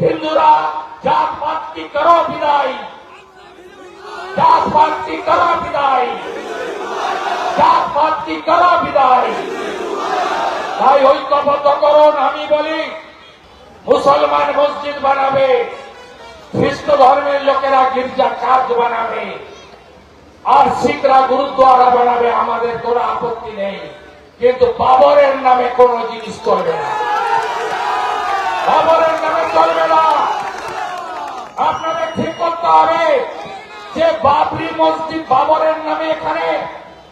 হিন্দুরা জাত পাতটি করো বিদায়? জাত পাতটি করো বিদায়? জাত পাতটি করো বিদায়? তাই ঐক্যবদ্ধ করুন, আমি বলি, মুসলমান মসজিদ বানাবে, খ্রিস্ট ধর্মের লোকেরা গির্জা কাজ বানাবে, আর শিখরা গুরুদ্বারা বানাবে, আমাদের কোনো আপত্তি নেই। কিন্তু বাবরের নামে কোন জিনিস করবে না। বাবরের নামে চলবে না। আপনাদের ঠিক করতে হবে যে বাবরি মসজিদ বাবরের নামে এখানে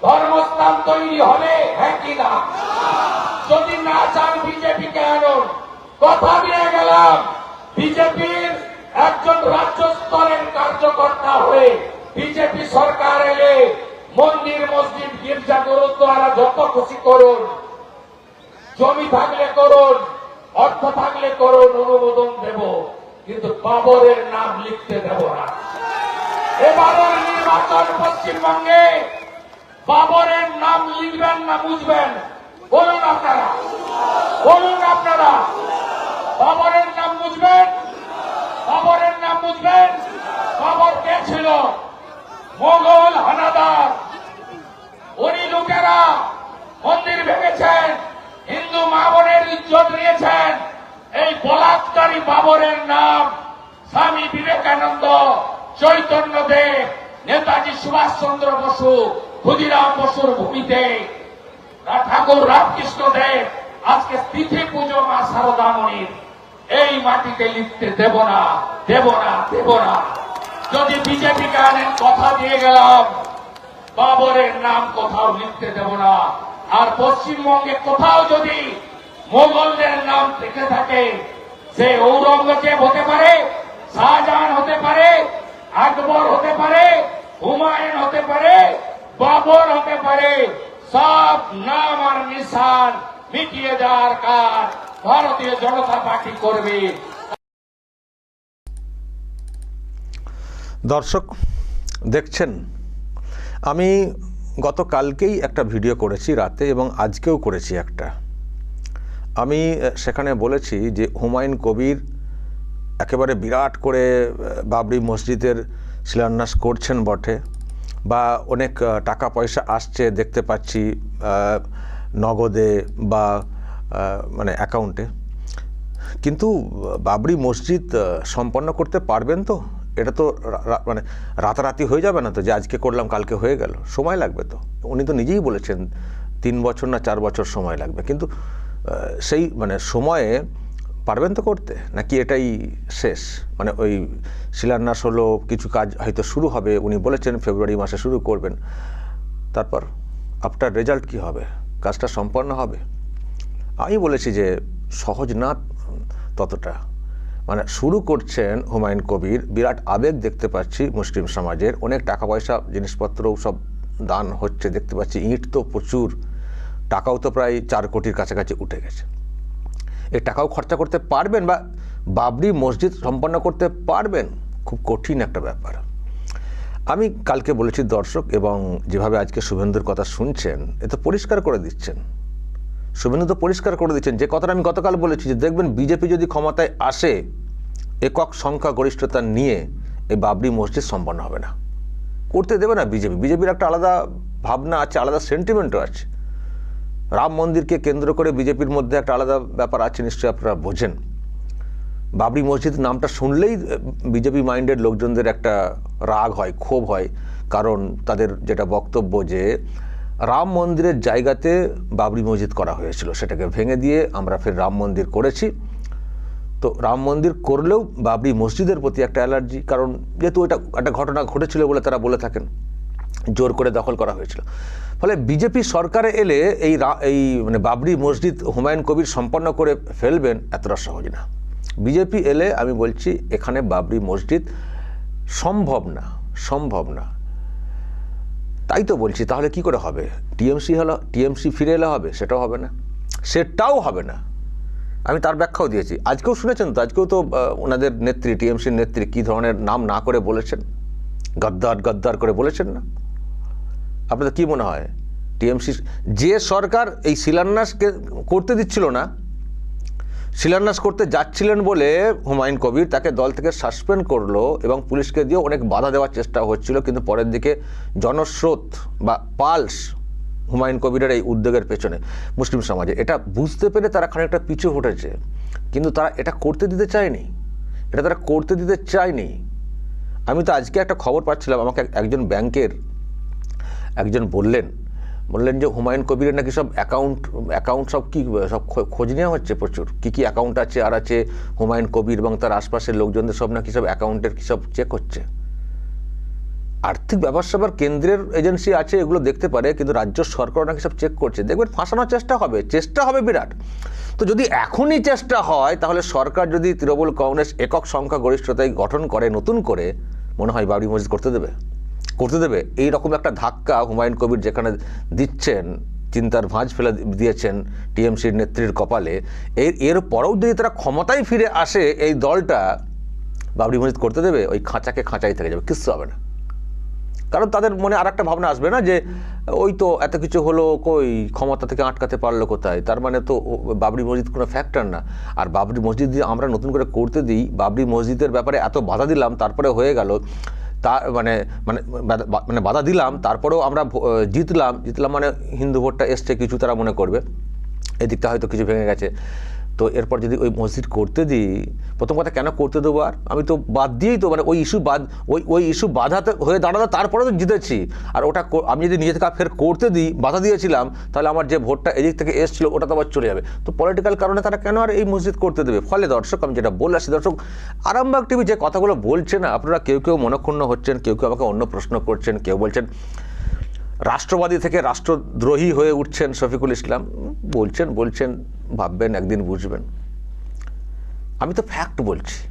ধর্মস্থান তৈরি হবে হ্যাঁ কি না? যদি না চান বিজেপিকে আনুন। কথা দিয়ে গেলাম, বিজেপির একজন রাজ্য স্তরের কার্যকর্তা হয়ে বিজেপি সরকার এলে মন্দির, মসজিদ, গির্জা, গুরুদ্বারা যত খুশি করুন, জমি থাকলে করুন। অর্থ থাকলে করুন, অনুমোদন দেব, কিন্তু বাবরের নাম লিখতে দেব না। এবারের নির্বাচন পশ্চিমবঙ্গে বাবরের নাম লিখবেন না বুঝবেন? বলুন আপনারা। বলুন আপনারা। বাবরের নাম বুঝবেন? বাবরের নাম বুঝবেন? বাবর কে ছিল? মোগল হানাদার। উনি লোকেরা মন্দির ভেঙেছেন, হিন্দু মা বোনের ইজ্জত নিয়েছেন। বলাৎকারী বাবরের নাম স্বামী বিবেকানন্দ চৈতন্য দেব, নেতাজি সুভাষচন্দ্র বসু, ক্ষুদিরাম বসুর ভূমিতে। ঠাকুর, রামকৃষ্ণ দেব, আজকে তিথি পুজো মা শারদামণির এই মাটিতে লিখতে দেব না দেব না দেব না। যদি বিজেপিকে আনেন, কথা দিয়ে গেলাম। বাবরের নাম কোথাও লিখতে দেব না। আর পশ্চিমবঙ্গে কোথাও যদি মোগলদের নাম থেকে থাকে সে ঔরঙ্গজেব হতে পারে, শাহজাহান হতে পারে, আকবর হতে পারে, হুমায়ুন হতে পারে, বাবর হতে পারে, সব নাম আর নিশান মিটিয়ে দেওয়ার কাজ ভারতীয় জনতা পার্টি করবে। দর্শক, দেখছেন, আমি গতকালকেই একটা ভিডিও করেছি রাতে এবং আজকেও করেছি একটা। আমি সেখানে বলেছি যে হুমায়ুন কবির একেবারে বিরাট করে বাবরি মসজিদের শিলান্যাস করছেন বটে বা অনেক টাকা পয়সা আসছে দেখতে পাচ্ছি নগদে বা মানে অ্যাকাউন্টে। কিন্তু বাবরি মসজিদ সম্পন্ন করতে পারবেন তো? এটা তো মানে রাতারাতি হয়ে যাবে না তো যে আজকে করলাম, কালকে হয়ে গেল? সময় লাগবে তো। উনি তো নিজেই বলেছেন, তিন বছর না চার বছর সময় লাগবে। কিন্তু সেই মানে সময়ে পারবেন তো করতে? নাকি এটাই শেষ? মানে ওই শিলান্যাস হলো, কিছু কাজ হয়তো শুরু হবে, উনি বলেছেন ফেব্রুয়ারি মাসে শুরু করবেন। তারপর আফটার রেজাল্ট কি হবে? কাজটা সম্পন্ন হবে? আমি বলেছি যে সহজ না ততটা। মানে শুরু করছেন হুমায়ুন কবির, বিরাট আবেগ দেখতে পাচ্ছি মুসলিম সমাজের। অনেক টাকা পয়সা, জিনিসপত্রও সব দান হচ্ছে, দেখতে পাচ্ছি ইট তো প্রচুর। টাকাও তো প্রায় চার কোটির কাছাকাছি উঠে গেছে। এই টাকাও খরচা করতে পারবেন বা বাবরি মসজিদ সম্পন্ন করতে পারবেন, খুব কঠিন একটা ব্যাপার। আমি কালকে বলেছি দর্শক এবং যেভাবে আজকে শুভেন্দুর কথা শুনছেন, এ তো পরিষ্কার করে দিচ্ছেন। শুভেন্দু তো পরিষ্কার করে দিচ্ছেন। যে কথাটা আমি গতকাল বলেছি যে দেখবেন বিজেপি যদি ক্ষমতায় আসে, একক সংখ্যা গরিষ্ঠতা নিয়ে এই বাবরি মসজিদ সম্পন্ন হবে না। করতে দেবে না বিজেপি। বিজেপির একটা আলাদা ভাবনা আছে, আলাদা সেন্টিমেন্টও আছে। রাম মন্দিরকে কেন্দ্র করে বিজেপির মধ্যে একটা আলাদা ব্যাপার আছে, নিশ্চয়ই আপনারা বোঝেন। বাবরি মসজিদ নামটা শুনলেই বিজেপি মাইন্ডের লোকজনদের একটা রাগ হয়, ক্ষোভ হয়। কারণ তাদের যেটা বক্তব্য যে, রাম মন্দিরের জায়গাতে বাবরি মসজিদ করা হয়েছিল, সেটাকে ভেঙে দিয়ে আমরা ফের রাম মন্দির করেছি। তো রাম মন্দির করলেও বাবরি মসজিদের প্রতি একটা অ্যালার্জি, কারণ যেহেতু এটা একটা ঘটনা ঘটেছিল বলে তারা বলে থাকেন। জোর করে দখল করা হয়েছিল। ফলে বিজেপি সরকারে এলে এই এই মানে বাবরি মসজিদ হুমায়ুন কবির সম্পন্ন করে ফেলবেন এতটা সহজ না। বিজেপি এলে, আমি বলছি, এখানে বাবরি মসজিদ সম্ভব না সম্ভব না। তাই তো বলছি, তাহলে কি করে হবে? টিএমসি হলো, টিএমসি ফিরে এলে হবে, সেটাও হবে না। সেটাও হবে না। আমি তার ব্যাখ্যাও দিয়েছি। আজকেও শুনেছেন তো? আজকেও তো ওনাদের নেত্রী, টিএমসির নেত্রী কী ধরনের নাম না করে বলেছেন? গদ্দার গদ্দার করে বলেছেন না? আপনাদের কি মনে হয়? টিএমসি যে সরকার এই শিলান্যাসকে করতে দিচ্ছিল না, শিলান্যাস করতে যাচ্ছিলেন বলে হুমায়ুন কবির তাকে দল থেকে সাসপেন্ড করল এবং পুলিশকে দিয়ে অনেক বাধা দেওয়ার চেষ্টা হচ্ছিল, কিন্তু পরের দিকে জনস্রোত বা পালস হুমায়ুন কবিরের এই উদ্যোগের পেছনে মুসলিম সমাজে। এটা বুঝতে পেরে তারা খানিকটা পিছু হটেছে, কিন্তু তারা এটা করতে দিতে চায়নি। এটা তারা করতে দিতে চায়নি। আমি তো আজকে একটা খবর পাচ্ছিলাম, আমাকে এক- একজন ব্যাংকের, একজন বললেন বললেন যে হুমায়ুন কবিরের নাকি সব অ্যাকাউন্ট অ্যাকাউন্ট সব কি, সব খোঁজ নেওয়া হচ্ছে প্রচুর। কী কী অ্যাকাউন্ট আছে, আর আছে হুমায়ুন কবির এবং তার আশপাশের লোকজনদের সব নাকি সব অ্যাকাউন্টের কী সব চেক হচ্ছে? আর্থিক ব্যাপার স্যাপার কেন্দ্রের এজেন্সি আছে, এগুলো দেখতে পারে, কিন্তু রাজ্য সরকার নাকি সব চেক করছে। দেখবেন ফাঁসানোর চেষ্টা হবে চেষ্টা হবে বিরাট। তো যদি এখনই চেষ্টা হয়, তাহলে সরকার যদি তৃণমূল কংগ্রেস একক সংখ্যা গরিষ্ঠতায় গঠন করে, নতুন করে মনে হয় বাবরি মসজিদ করতে দেবে? করতে দেবে? এই রকম একটা ধাক্কা হুমায়ুন কবির যেখানে দিচ্ছেন, চিন্তার ভাঁজ ফেলে দিয়েছেন টিএমসির নেত্রীর কপালে, এর এর পরেও যদি তারা ক্ষমতায় ফিরে আসে, এই দলটা বাবরি মসজিদ করতে দেবে, ওই খাঁচাকে খাঁচাই থেকে যাবে। কিচ্ছু হবে না। কারণ তাদের মনে আর একটা ভাবনা আসবে না যে, ওই তো এত কিছু হলো কই, ক্ষমতা থেকে আটকাতে পারল কোথায়? তার মানে তো বাবরি মসজিদ কোনো ফ্যাক্টর না। আর বাবরি মসজিদ দিয়ে আমরা নতুন করে করতে দিই, বাবরি মসজিদের ব্যাপারে এত বাধা দিলাম তারপরে হয়ে গেল, তা মানে মানে মানে বাধা দিলাম, তারপরেও আমরা জিতলাম। জিতলাম মানে হিন্দু ভোটটা এসছে, কিছু তারা মনে করবে। এদিকটা হয়তো কিছু ভেঙে গেছে। তো এরপর যদি ওই মসজিদ করতে দিই, প্রথম কথা কেন করতে দেবো আর? আমি তো বাদ দিয়েই তো মানে ওই ইস্যু বাদ, ওই ওই ইস্যু বাধাতে হয়ে দাঁড়াল তারপরে তো জিতেছি। আর ওটা আমি যদি নিজে থেকে ফের করতে দিই, বাধা দিয়েছিলাম, তাহলে আমার যে ভোটটা এদিক থেকে এসেছিল, ওটা তো আবার চলে যাবে। তো পলিটিক্যাল কারণে তারা কেন আর এই মসজিদ করতে দেবে? ফলে দর্শক, আমি যেটা বলে আসছি দর্শক, আরামবাগ টিভি যে কথাগুলো বলছে না, আপনারা কেউ কেউ মনক্ষুণ্ণ হচ্ছেন, কেউ কেউ আমাকে অন্য প্রশ্ন করছেন, কেউ বলছেন, রাষ্ট্রবাদী থেকে রাষ্ট্রদ্রোহী হয়ে উঠছেন শফিকুল ইসলাম। বলছেন বলছেন ভাববেন, একদিন বুঝবেন। আমি তো ফ্যাক্ট বলছি।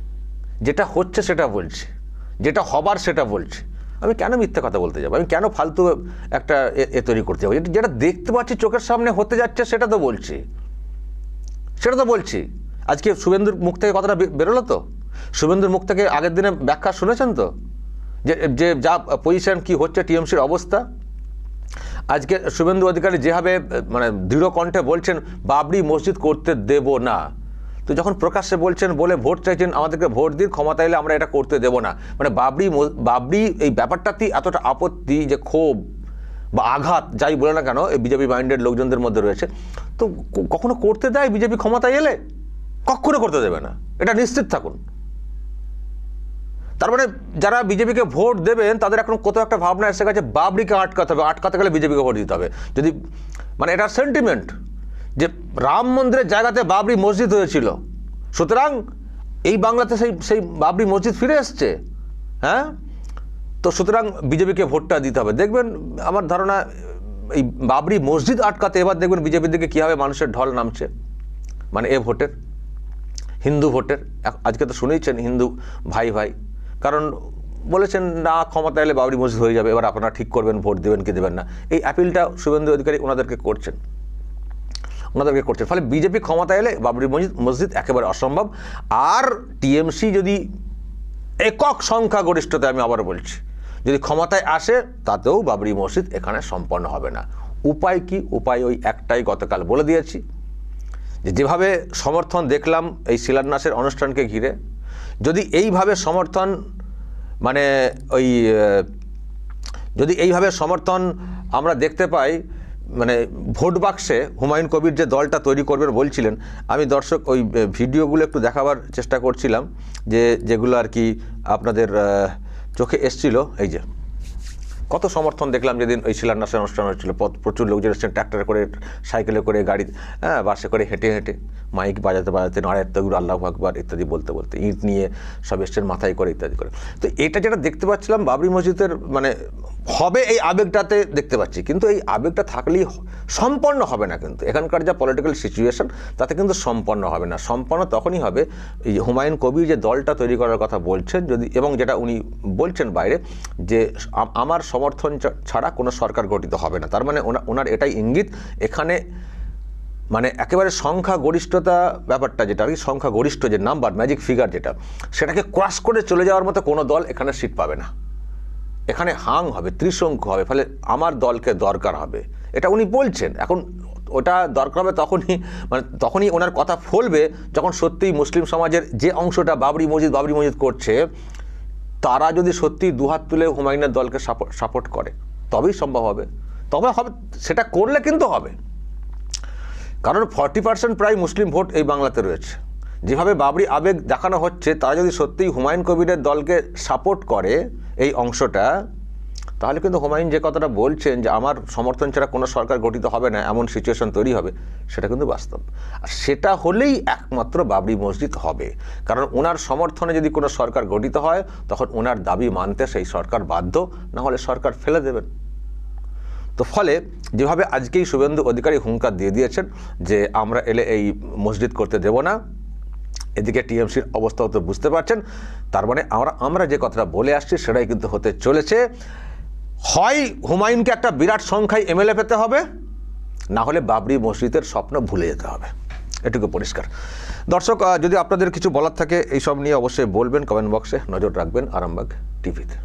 যেটা হচ্ছে সেটা বলছি। যেটা হবার সেটা বলছি। আমি কেন মিথ্যা কথা বলতে যাব? আমি কেন ফালতু একটা এ- তৈরি করতে যাব? যেটা- দেখতে পাচ্ছি চোখের সামনে হতে যাচ্ছে, সেটা তো বলছি। সেটা তো বলছি। আজকে শুভেন্দুর মুখ থেকে কথাটা বেরোলো তো? শুভেন্দুর মুখ থেকে আগের দিনে ব্যাখ্যা শুনেছেন তো? যে যে যা পজিশন কি হচ্ছে টিএমসির অবস্থা? আজকে শুভেন্দু অধিকারী যেভাবে মানে দৃঢ় কণ্ঠে বলছেন, বাবরি মসজিদ করতে দেব না। তো যখন প্রকাশ্যে বলছেন, বলে ভোট চাইছেন, আমাদেরকে ভোট দিন, ক্ষমতা এলে আমরা এটা করতে দেব না। মানে বাবরি বাবরি এই ব্যাপারটাতেই এতটা আপত্তি যে ক্ষোভ বা আঘাত, যাই বলে না কেন, এই বিজেপি মাইন্ডেড লোকজনদের মধ্যে রয়েছে। তো কখনো করতে দেয় বিজেপি ক্ষমতায় এলে? কখনো করতে দেবে না। এটা নিশ্চিত থাকুন। তার মানে যারা বিজেপিকে ভোট দেবেন, তাদের এখন কোথাও একটা ভাবনা এসে গেছে, বাবরিকে আটকাতে হবে, আটকাতে গেলে বিজেপিকে ভোট দিতে হবে। যদি মানে এটা সেন্টিমেন্ট যে রাম মন্দিরের জায়গাতে বাবরি মসজিদ হয়েছিল। সুতরাং এই বাংলাতে সেই সেই বাবরি মসজিদ ফিরে এসছে হ্যাঁ? তো সুতরাং বিজেপিকে ভোটটা দিতে হবে। দেখবেন, আমার ধারণা, এই বাবরি মসজিদ আটকাতে এবার দেখবেন বিজেপির দিকে কীভাবে মানুষের ঢল নামছে। মানে এ ভোটের, হিন্দু ভোটের, আজকে তো শুনেইছেন হিন্দু ভাই ভাই কারণ বলেছেন, না ক্ষমতা এলে বাবরি মসজিদ হয়ে যাবে, এবার আপনারা ঠিক করবেন, ভোট দেবেন কি দেবেন না। এই অ্যাপিলটা শুভেন্দু অধিকারী ওনাদেরকে করছেন। ওনাদেরকে করছেন। ফলে বিজেপি ক্ষমতা এলে বাবরি মসজিদ মসজিদ একেবারে অসম্ভব। আর টিএমসি যদি একক সংখ্যা গরিষ্ঠতা আমি আবার বলছি, যদি ক্ষমতায় আসে, তাতেও বাবরি মসজিদ এখানে সম্পন্ন হবে না। উপায় কি? উপায় ওই একটাই গতকাল বলে দিয়েছি, যে যেভাবে সমর্থন দেখলাম এই শিলান্যাসের অনুষ্ঠানকে ঘিরে, যদি এইভাবে সমর্থন মানে ওই যদি এইভাবে সমর্থন আমরা দেখতে পাই মানে ভোট বাক্সে হুমায়ুন কবির যে দলটা তৈরি করবেন বলছিলেন, আমি দর্শক ওই ভিডিওগুলো একটু দেখাবার চেষ্টা করছিলাম, যে যেগুলো আর কি আপনাদের চোখে এসছিল, এই যে। কত সমর্থন দেখলাম যেদিন ওই শিলান্যাসের অনুষ্ঠান হচ্ছিল পথ- প্রচুর লোকজন এসেছেন ট্র্যাক্টরে করে, সাইকেলে করে, গাড়ি হ্যাঁ বাসে করে হেঁটে হেঁটে, মাইক বাজাতে বাজাতে নারায় তগুর আল্লাহ আকবার ইত্যাদি বলতে বলতে, ইট নিয়ে সব এসছেন, মাথায় করে ইত্যাদি করে। তো এটা যেটা দেখতে পাচ্ছিলাম, বাবরি মসজিদের মানে হবে এই আবেগটাতে দেখতে পাচ্ছি, কিন্তু এই আবেগটা থাকলেই সম্পন্ন হবে না কিন্তু। এখানকার যা পলিটিক্যাল সিচুয়েশন তাতে কিন্তু সম্পন্ন হবে না। সম্পন্ন তখনই হবে, এই হুমায়ুন কবির যে দলটা তৈরি করার কথা বলছেন, যদি, এবং যেটা উনি বলছেন বাইরে, যে আমার সমর্থন ছাড়া কোনো সরকার গঠিত হবে না। তার মানে ওনা- ওনার এটাই ইঙ্গিত। এখানে মানে একেবারে সংখ্যা গরিষ্ঠতা ব্যাপারটা যেটা আর কি সংখ্যা গরিষ্ঠ যে নাম্বার ম্যাজিক ফিগার যেটা, সেটাকে ক্রস করে চলে যাওয়ার মতো কোনো দল এখানে সিট পাবে না। এখানে হাং হবে, ত্রিশঙ্কু হবে, ফলে আমার দলকে দরকার হবে। এটা উনি বলছেন। এখন ওটা দরকার হবে তখনই মানে তখনই ওনার কথা ফলবে যখন সত্যিই মুসলিম সমাজের যে অংশটা বাবরি মসজিদ বাবরি মসজিদ করছে তারা যদি সত্যি দুহাত তুলে হুমায়ুনের দলকে সাপোর্ট করে, তবেই সম্ভব হবে। তবে হবে, সেটা করলে কিন্তু হবে। কারণ ফর্টি পার্সেন্ট প্রায় মুসলিম ভোট এই বাংলাতে রয়েছে। যেভাবে বাবরি আবেগ দেখানো হচ্ছে, তারা যদি সত্যিই হুমায়ুন কবিরের দলকে সাপোর্ট করে, এই অংশটা তাহলে কিন্তু হুমায়ুন যে কথাটা বলছেন যে আমার সমর্থন ছাড়া কোনো সরকার গঠিত হবে না, এমন সিচুয়েশন তৈরি হবে, সেটা কিন্তু বাস্তব। আর সেটা হলেই একমাত্র বাবরি মসজিদ হবে। কারণ ওনার সমর্থনে যদি কোনো সরকার গঠিত হয়, তখন ওনার দাবি মানতে সেই সরকার বাধ্য, না হলে সরকার ফেলে দেবেন। তো ফলে যেভাবে আজকেই শুভেন্দু অধিকারী হুঙ্কার দিয়ে দিয়েছেন যে আমরা এলে এই মসজিদ করতে দেব না, এদিকে টিএমসির অবস্থাও তো বুঝতে পারছেন, তার মানে আমরা আমরা যে কথাটা বলে আসছি সেটাই কিন্তু হতে চলেছে। হয় হুমায়ুনকে একটা বিরাট সংখ্যায় এমএলএ পেতে হবে, না হলে বাবরি মসজিদের স্বপ্ন ভুলে যেতে হবে। এটুকু পরিষ্কার। দর্শক যদি আপনাদের কিছু বলার থাকে, এইসব নিয়ে অবশ্যই বলবেন কমেন্ট বক্সে নজর রাখবেন আরামবাগ টিভিতে।